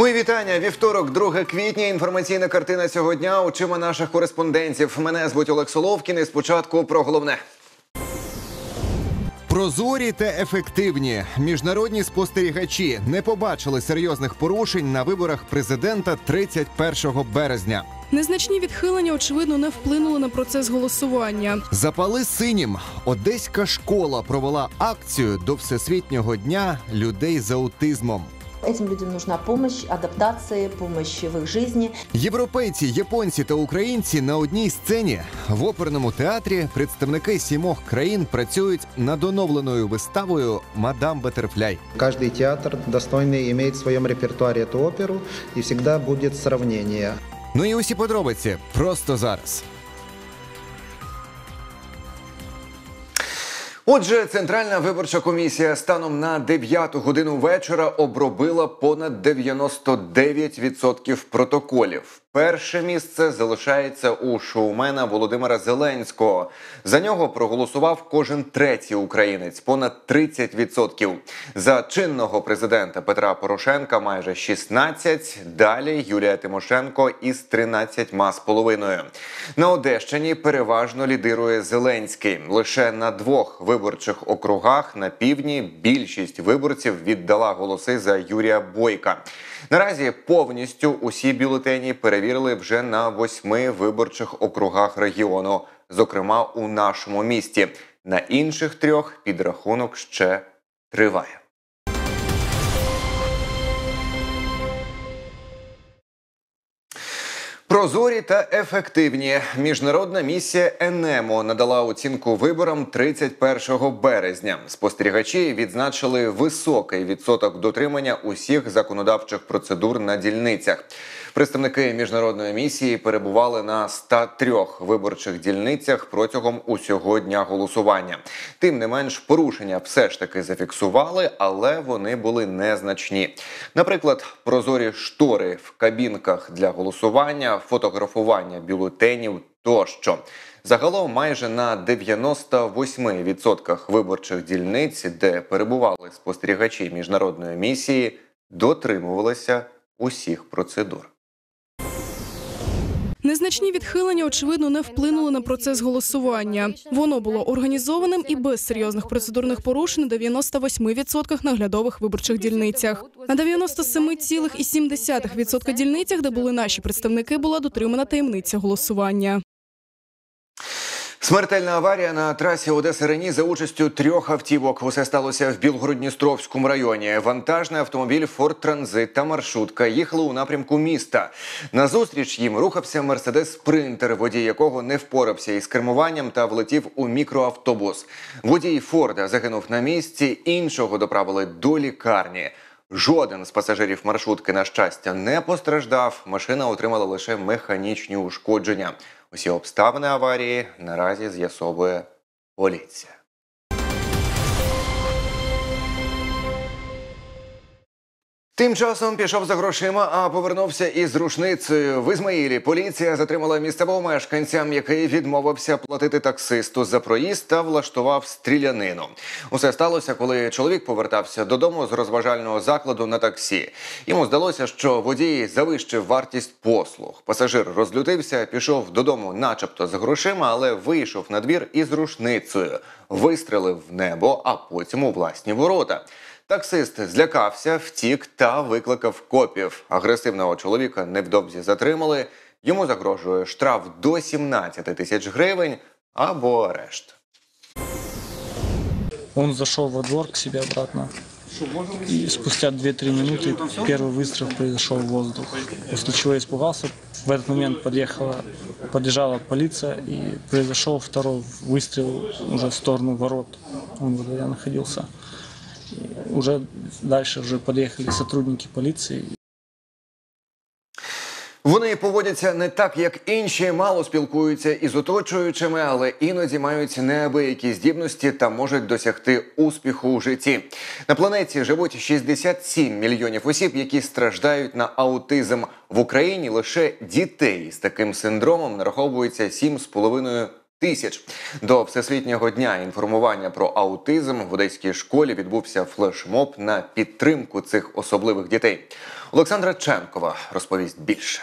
Мої вітання. Вівторок, 2 квітня. Інформаційна картина цього дня. Очима наших кореспондентів. Мене звуть Олег Соловкін. І спочатку про головне. Прозорі та ефективні міжнародні спостерігачі не побачили серйозних порушень на виборах президента 31 березня. Незначні відхилення, очевидно, не вплинули на процес голосування. Запали синім. Одеська школа провела акцію до Всесвітнього дня людей з аутизмом. Этим людям нужна помощь, адаптация, помощь в их жизни. Європейці, японці та українці на одній сцені в оперному театрі представники сімох країн працюють над оновленою виставою Мадам Батерфляй. Каждый театр достойный имеет в своем репертуаре эту оперу, и всегда будет сравнение. Ну і усі подробиці просто зараз. Отже, Центральна виборча комісія станом на 9 годину вечора обробила понад 99% протоколів. Перше місце залишається у шоумена Володимира Зеленського. За нього проголосував кожен третій українець, понад 30%. За чинного президента Петра Порошенка майже 16%. Далі Юлія Тимошенко із 13,5%. На Одещині переважно лідирує Зеленський. Лише на двох виборчих округах на півдні більшість виборців віддала голоси за Юрія Бойка. Наразі повністю усі бюлетені перевірили вже на восьми виборчих округах регіону, зокрема у нашому місті. На інших трьох підрахунок ще триває. Прозорі та ефективні міжнародна місія Енемо надала оцінку виборам 31 березня. Спостерігачі відзначили високий відсоток дотримання усіх законодавчих процедур на дільницях. Представники міжнародної місії перебували на 103 виборчих дільницях протягом усього дня голосування. Тим не менш, порушення все ж таки зафіксували, але вони були незначні. Наприклад, прозорі штори в кабінках для голосування, фотографування бюлетенів тощо. Загалом майже на 98% виборчих дільниць, де перебували спостерігачі міжнародної місії, дотримувалися усіх процедур. Незначні відхилення, очевидно, не вплинули на процес голосування. Воно було організованим і без серйозних процедурних порушень на 98% наглядових виборчих дільницях. На 97,7% дільницях, де були наші представники, була дотримана таємниця голосування. Смертельна аварія на трасі Одеса Рені за участю трьох автівок. Усе сталося в Білгородністровському районі. Вантажний автомобіль Форд Транзит та маршрутка їхали у напрямку міста. Назустріч їм рухався Мерседес Спринтер, водій якого не впорався із кермуванням та влетів у мікроавтобус. Водій Форда загинув на місці. Іншого доправили до лікарні. Жоден з пасажирів маршрутки, на щастя, не постраждав. Машина отримала лише механічні ушкодження. Усі обставини аварії наразі з'ясовує поліція. Тим часом пішов за грошима, а повернувся із рушницею. В Ізмаїлі поліція затримала місцевого мешканця, який відмовився платити таксисту за проїзд та влаштував стрілянину. Усе сталося, коли чоловік повертався додому з розважального закладу на таксі. Йому здалося, що водій завищив вартість послуг. Пасажир розлютився, пішов додому, начебто з грошима, але вийшов на двір із рушницею, вистрелив в небо, а потім у власні ворота. Таксист злякався, втік та викликав копів. Агресивного чоловіка невдовзі затримали. Йому загрожує штраф до 17 тисяч гривень або арешт. Он зашел во двор к себе обратно. И спустя 2-3 минуты первый выстрел произошел в воздух. После чего я испугался. В этот момент подъехала, подъезжала полиция и произошел второй выстрел уже в сторону ворот. Он во дворе находился. Уже дальше уже подъехали сотрудники полиции. Вони поводяться не так, як інші, мало спілкуються із оточуючими, але іноді мають неабиякі здібності та можуть досягти успіху у житті. На планеті живуть 67 мільйонів осіб, які страждають на аутизм. В Україні лише дітей з таким синдромом нараховується 7,5 тисяч. До Всесвітнього дня інформування про аутизм в одеській школі відбувся флешмоб на підтримку цих особливих дітей. Олександра Ченкова розповість більше.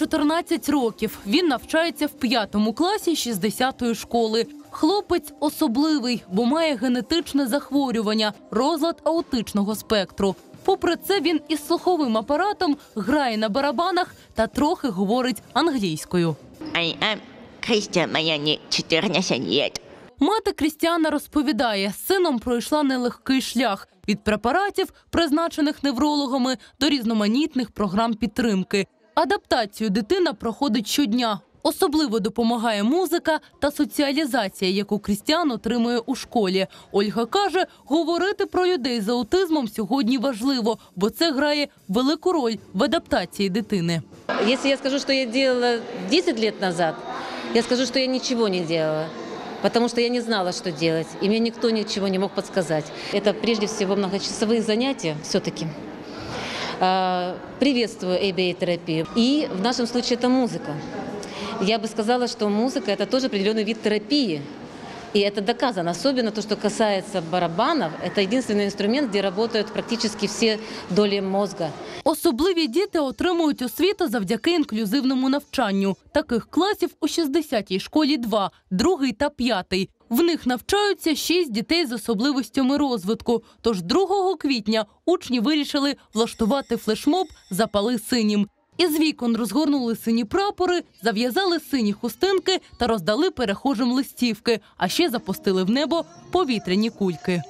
14 років. Він навчається в п'ятому класі 60-ї школи. Хлопець особливий, бо має генетичне захворювання, розлад аутичного спектру. Попри це, він із слуховим апаратом грає на барабанах та трохи говорить англійською. I am Christian, мені 14 лет. Мати Крістіана розповідає, з сином пройшла нелегкий шлях від препаратів, призначених неврологами, до різноманітних програм підтримки. Адаптацію дитина проходить щодня. Особливо допомагає музика та соціалізація, яку Крістіан отримує у школі. Ольга каже, говорити про людей з аутизмом сьогодні важливо, бо це грає велику роль в адаптації дитини. Если я скажу, что я делала 10 лет назад, я скажу, что я ничего не делала. Потому что я не знала, что делать, и мне никто ничего не мог подсказать. Это прежде всего многочасовые занятия все-таки. Приветствую ABA-терапию. И в нашем случае это музыка. Я бы сказала, что музыка – это тоже определенный вид терапии. И это доказано. Особенно то, что касается барабанов. Это единственный инструмент, где работают практически все доли мозга. Особливі діти отримують освіту завдяки інклюзивному навчанню. Таких класів у 60-й школі два, другий та п'ятий. В них навчаються шість дітей з особливостями розвитку. Тож 2 квітня учні вирішили влаштувати флешмоб «Запали синім». Із вікон розгорнули сині прапори, зав'язали сині хустинки та роздали перехожим листівки, а ще запустили в небо повітряні кульки.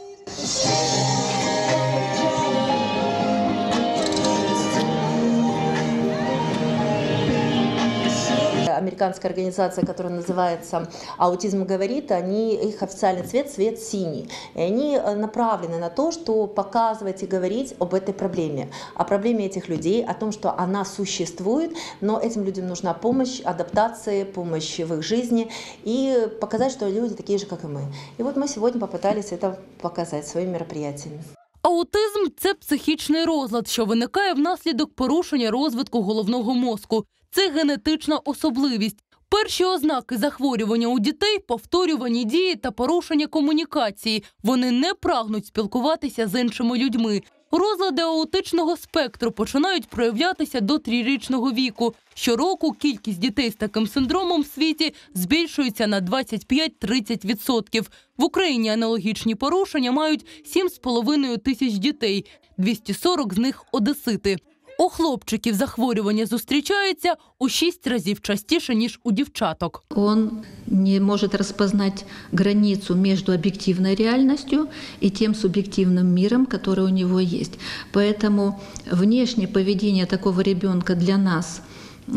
Американская организация, которая называется «Аутизм говорит», они, их официальный цвет – цвет синий. И они э, направлены на то, что показывать и говорить об этой проблеме, о проблеме этих людей, о том, что она существует, но этим людям нужна помощь, адаптация, помощь в их жизни и показать, что люди такие же, как и мы. И вот мы сегодня попытались это показать своими мероприятиями. Аутизм це психічний розлад, що виникає внаслідок порушення розвитку головного мозку. Це генетична особливість. Перші ознаки захворювання у дітей повторювані дії та порушення комунікації. Вони не прагнуть спілкуватися з іншими людьми. Розлади аутичного спектру починають проявлятися до трирічного віку. Щороку кількість дітей з таким синдромом в світі збільшується на 25-30%. В Україні аналогічні порушення мають 7,5 тисяч дітей, 240 з них одесити. У хлопчиків захворювання зустрічається у 6 разів частіше, ніж у дівчаток. Он не может распознать границу между объективной реальностью и тем субъективным миром, который у него есть. Поэтому внешнее поведение такого ребенка для нас э,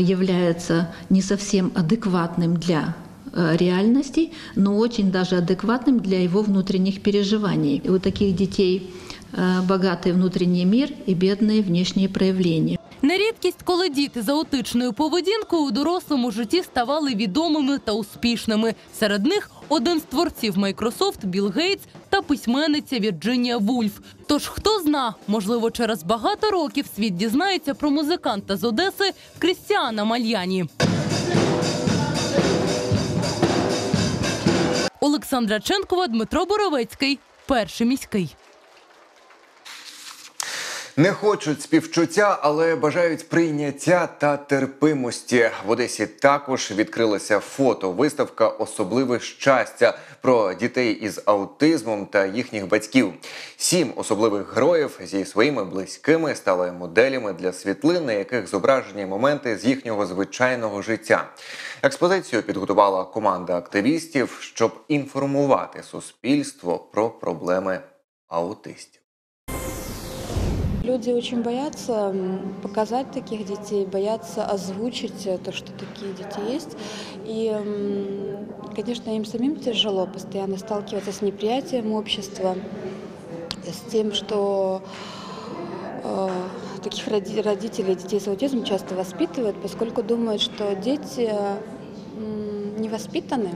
является не совсем адекватным для э, реальностей, но очень даже адекватным для его внутренних переживаний. И у таких детей э, богатый внутренний мир и бедные внешние проявления. Нерідкість, коли діти з аутичною поведінкою у дорослому житті ставали відомими та успішними. Серед них один з творців Microsoft Білл Гейтс та письменниця Вірджинія Вульф. Тож хто зна, можливо, через багато років світ дізнається про музиканта з Одеси Крістіана Мальяні. Олександра Ченкова, Дмитро Боровецький, перший міський. Не хочуть співчуття, але бажають прийняття та терпимості. В Одесі також відкрилася фото-виставка Особливе щастя про дітей із аутизмом та їхніх батьків. Сім особливих героїв зі своїми близькими стали моделями для світлин, на яких зображені моменти з їхнього звичайного життя. Експозицію підготувала команда активістів, щоб інформувати суспільство про проблеми аутистів. Люди очень боятся показать таких детей, боятся озвучить э, то, что такие дети есть. И, конечно, им самим тяжело постоянно сталкиваться с неприятием общества, с тем, что э, таких роди- родителей детей с аутизмом часто воспитывают, поскольку думают, что дети э, не воспитаны,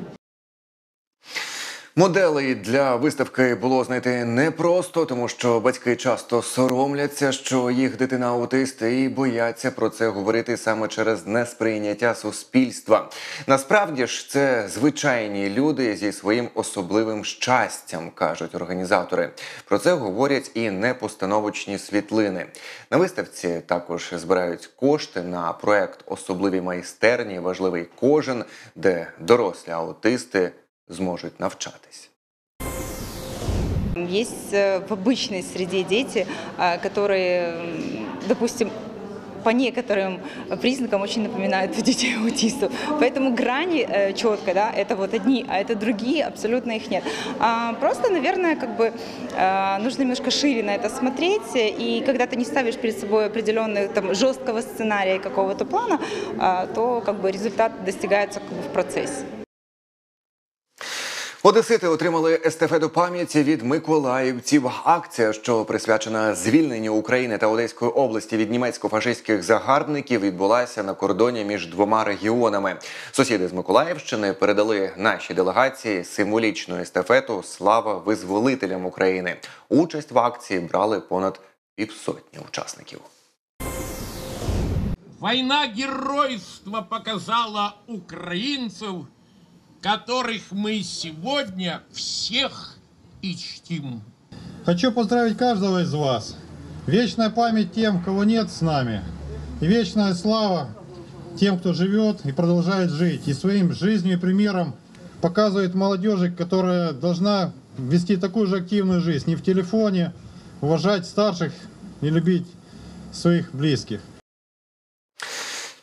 Моделей для виставки було знайти непросто, тому що батьки часто соромляться, що їх дитина аутист, і бояться про це говорити саме через несприйняття суспільства. Насправді ж це звичайні люди зі своїм особливим щастям, кажуть організатори. Про це говорять і непостановочні світлини. На виставці також збирають кошти на проект Особливі майстерні. Важливий кожен, де дорослі аутисти зможуть навчатись. Есть э, в обычной среде дети, а, которые, м, допустим, по некоторым признакам очень напоминают детей аутистов. Поэтому грани э, четко, да, это вот одни, а это другие, абсолютно их нет. А просто, наверное, как бы э, нужно немножко шире на это смотреть. И когда ты не ставишь перед собой определенный там жесткого сценария какого-то плана, а, то как бы результат достигается как бы в процессе. Одесити отримали естафету пам'яті від миколаївців. Акція, що присвячена звільненню України та Одеської області від німецько-фашистських загарбників, відбулася на кордоні між двома регіонами. Сусіди з Миколаївщини передали нашій делегації символічну естафету Слава визволителям України. Участь в акції брали понад півсотні учасників. Война геройства показала украинцев, которых мы сегодня всех и чтим. Хочу поздравить каждого из вас. Вечная память тем, кого нет с нами. И вечная слава тем, кто живет и продолжает жить. И своим жизнью и примером показывает молодежи, которая должна вести такую же активную жизнь. Не в телефоне, уважать старших и любить своих близких.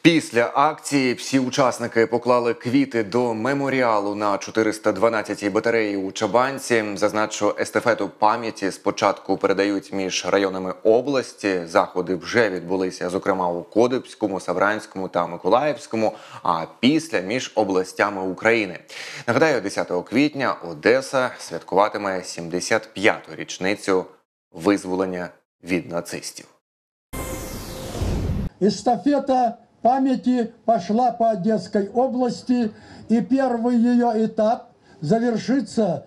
Після акції всі учасники поклали квіти до меморіалу на 412-й батареї у Чабанці. Зазначу, естафету пам'яті спочатку передають між районами області. Заходи вже відбулися, зокрема у Кодипському, Савранському та Миколаївському. А після між областями України. Нагадаю, 10 квітня Одеса святкуватиме 75-ту річницю визволення від нацистів. Эстафета памяти пошла по Одесской области, и первый ее этап завершится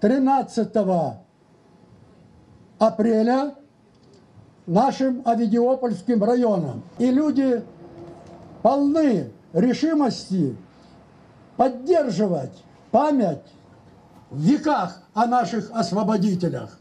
13 апреля нашим Авидиопольским районом. И люди полны решимости поддерживать память в веках о наших освободителях.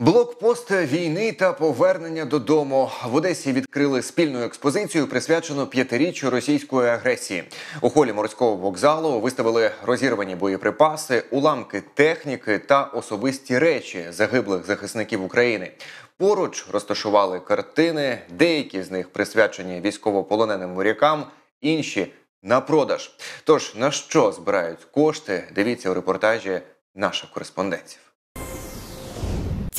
Блокпост війни та повернення додому в Одесі відкрили спільну експозицію, присвячену п'ятиріччю російської агресії. У холі морського вокзалу виставили розірвані боєприпаси, уламки техніки та особисті речі загиблих захисників України. Поруч розташували картини, деякі з них присвячені військовополоненим морякам, інші на продаж. Тож на що збирають кошти? Дивіться у репортажі наших кореспондентів.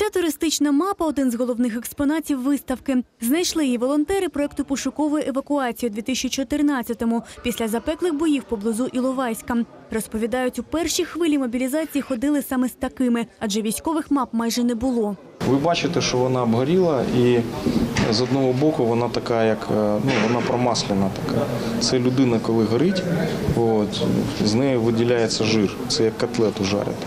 Ця туристична мапа один з головних експонатів виставки. Знайшли її волонтери проекту пошукової евакуації у 2014-му після запеклих боїв поблизу Іловайська. Розповідають, у першій хвилі мобілізації ходили саме з такими, адже військових мап майже не було. Ви бачите, що вона обгоріла, і з одного боку вона така, як е, ну вона промаслена така. Це людина, коли горить, от, з неї виділяється жир. Це як котлету жарять.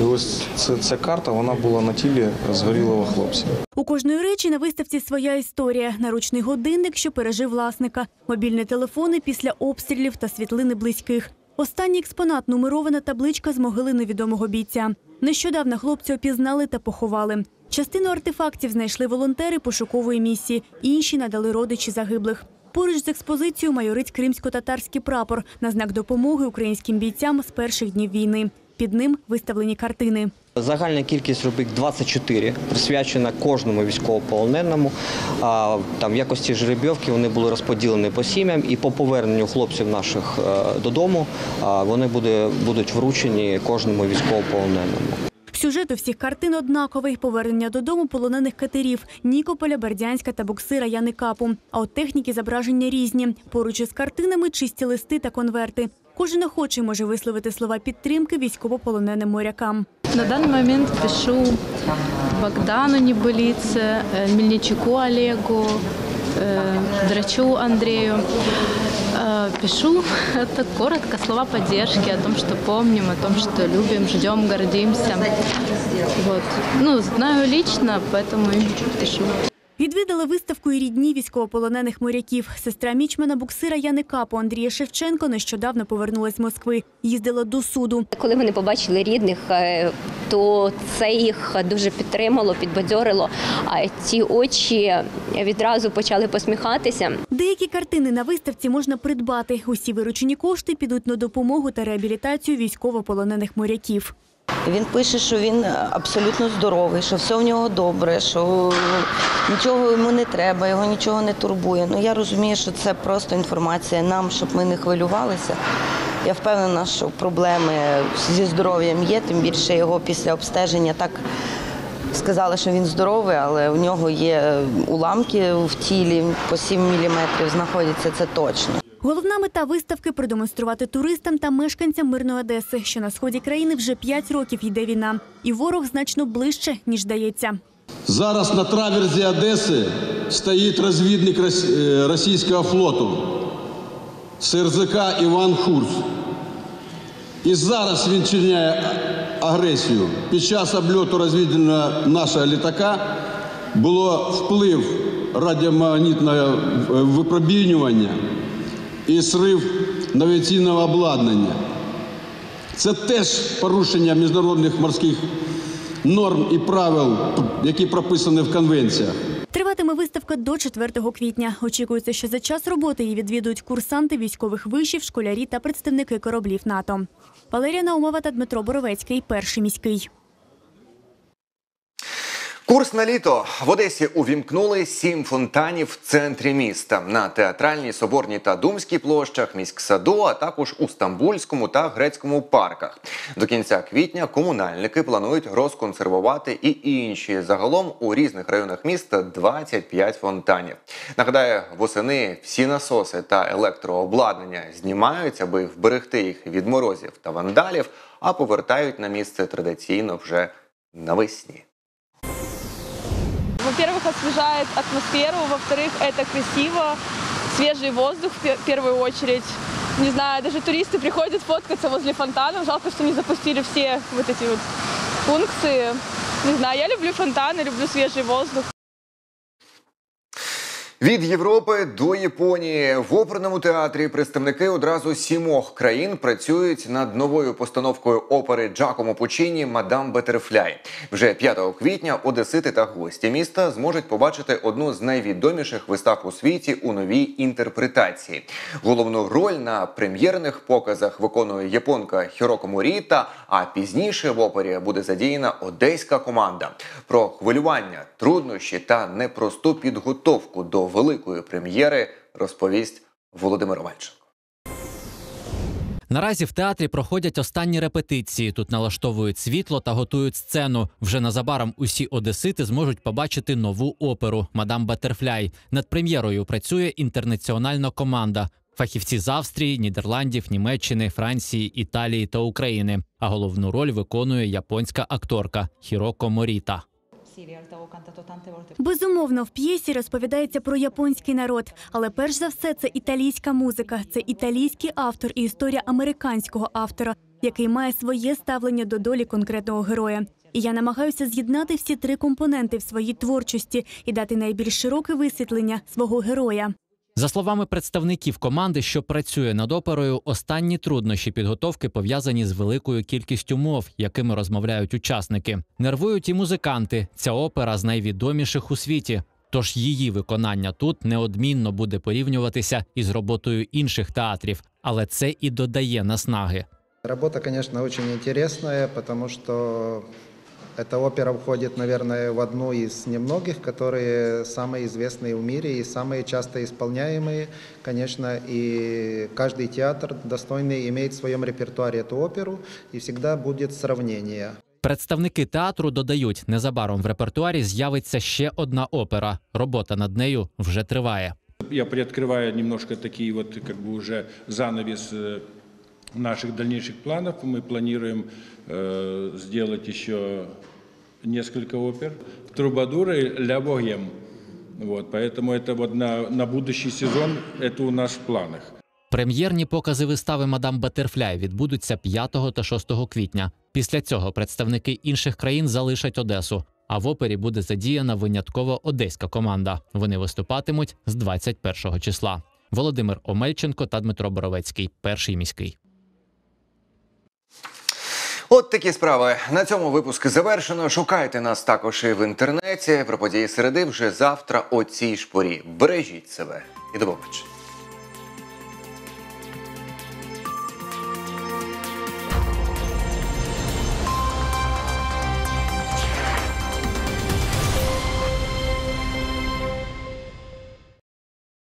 І ось це, ця карта вона була на тілі згорілого хлопця. У кожної речі на виставці своя історія: наручний годинник, що пережив власника, мобільні телефони після обстрілів та світлини близьких. Останній експонат нумерована табличка з могили невідомого бійця. Нещодавно хлопця опізнали та поховали. Частину артефактів знайшли волонтери пошукової місії, інші надали родичі загиблих. Поруч з експозицією майорить кримсько-татарський прапор на знак допомоги українським бійцям з перших днів війни. Під ним виставлені картини. Загальна кількість робіт 24, присвячена кожному військовополоненому. Там в якості жеребьовки вони були розподілені по сім'ям і по поверненню хлопців наших е, додому вони будуть вручені кожному військовополоненому. Сюжет у всіх картин однаковий: повернення додому полонених катерів Нікополя, Бердянська та боксира Яни Капу. А от техніки зображення різні. Поруч із картинами чисті листи та конверти. Кожен охочий може висловити слова підтримки військовополоненим морякам. На данный момент пишу Богдану Небылице, э, Мельничуку Олегу, э, Драчу Андрею. Э, Э, Пишу это коротко, слова поддержки о том, что помним, о том, что любим, ждем, гордимся. Вот. Ну, знаю лично, поэтому и пишу. Відвідали виставку і рідні військовополонених моряків. Сестра мічмана буксира Яни Капо Андрія Шевченко нещодавно повернулась з Москви. Їздила до суду. Коли вони побачили рідних, е, то це їх дуже підтримало, підбадьорило. А ці очі відразу почали посміхатися. Деякі картини на виставці можна придбати. Усі виручені кошти підуть на допомогу та реабілітацію військовополонених моряків. Він пише, що він абсолютно здоровий, що все в нього добре, що нічого йому не треба, його нічого не турбує. Ну я розумію, що це просто інформація нам, щоб ми не хвилювалися. Я впевнена, що проблеми зі здоров'ям є, тим більше його після обстеження так сказали, що він здоровий, але у нього є уламки в тілі по 7 міліметрів знаходяться, це точно. Головна мета виставки продемонструвати туристам та мешканцям мирної Одеси, що на сході країни вже 5 років йде війна, і ворог значно ближче ніж здається. Зараз на траверзі Одеси стоїть розвідник е, російського флоту СРЗК Іван Хурс. І зараз він чиняє агресію. Під час обльоту розвідувального нашого літака було вплив радіомагнітного випромінювання і срив навіційного обладнання. Це теж порушення міжнародних морських норм і правил, які прописані в конвенціях. Триватиме виставка до 4 квітня. Очікується, що за час роботи її відвідують курсанти військових вишів, школярі та представники кораблів НАТО. Валерія Наумова та Дмитро Боровецький. Перший міський. Курс на літо в Одесі увімкнули сім фонтанів в центрі міста на театральній, соборній та думській площах, міськсаду, а також у Стамбульському та грецькому парках. До кінця квітня комунальники планують розконсервувати і інші. Загалом у різних районах міста 25 фонтанів. Нагадаю, восени всі насоси та електрообладнання знімають, аби вберегти їх від морозів та вандалів, а повертають на місце традиційно вже навесні. Во-первых, освежает атмосферу, во-вторых, это красиво, свежий воздух в пе- первую очередь. Не знаю, даже туристы приходят фоткаться возле фонтана. Жалко, что не запустили все вот эти вот функции. Не знаю, я люблю фонтаны, люблю свежий воздух. Від Європи до Японії в оперному театрі представники одразу сімох країн працюють над новою постановкою опери Джакомо Пучіні Мадам Бетерфляй. Вже 5 квітня одесити та гості міста зможуть побачити одну з найвідоміших вистав у світі у новій інтерпретації. Головну роль на прем'єрних показах виконує японка Хіроко Моріта. А пізніше в опері буде задіяна одеська команда. Про хвилювання, труднощі та непросту підготовку до великої прем'єри розповість Володимир Омельченко. Наразі в театрі проходять останні репетиції. Тут налаштовують світло та готують сцену. Вже незабаром усі одесити зможуть побачити нову оперу Мадам Батерфляй. Над прем'єрою працює інтернаціональна команда. Фахівці з Австрії, Нідерландів, Німеччини, Франції, Італії та України. А головну роль виконує японська акторка Хіроко Моріта. Безумовно, в п'єсі розповідається про японський народ, але перш за все це італійська музика, це італійський автор і історія американського автора, який має своє ставлення до долі конкретного героя. І я намагаюся з'єднати всі три компоненти в своїй творчості і дати найбільш широке висвітлення свого героя. За словами представників команди, що працює над оперою, останні труднощі підготовки пов'язані з великою кількістю мов, якими розмовляють учасники. Нервують і музиканти. Ця опера з найвідоміших у світі. Тож її виконання тут неодмінно буде порівнюватися із роботою інших театрів, але це і додає наснаги. Работа, конечно, очень интересная, потому что эта опера входит, наверное, в одну из немногих, которые самые известные в мире и самые часто исполняемые. Конечно, и каждый театр достойный имеет в своем репертуаре эту оперу, и всегда будет сравнение. Представники театру додають, незабаром в репертуарі з'явиться ще одна опера. Робота над нею вже триває. Я приоткрываю немножко такие вот как бы уже занавес э, наших дальнейших планов. Мы планируем э, сделать еще несколько опер. Трубадуры «Ля Богем». Вот, поэтому это вот на, на будущий сезон это у нас в планах. Прем'єрні покази вистави Мадам Батерфляй відбудуться 5 та 6 квітня. Після цього представники інших країн залишать Одесу. А в опері буде задіяна винятково одеська команда. Вони виступатимуть з 21 числа. Володимир Омельченко та Дмитро Боровецький, перший міський. От такі справи. На цьому випуск завершено. Шукайте нас також і в інтернеті. Про події середи вже завтра о цій ж порі. Бережіть себе і до побачення.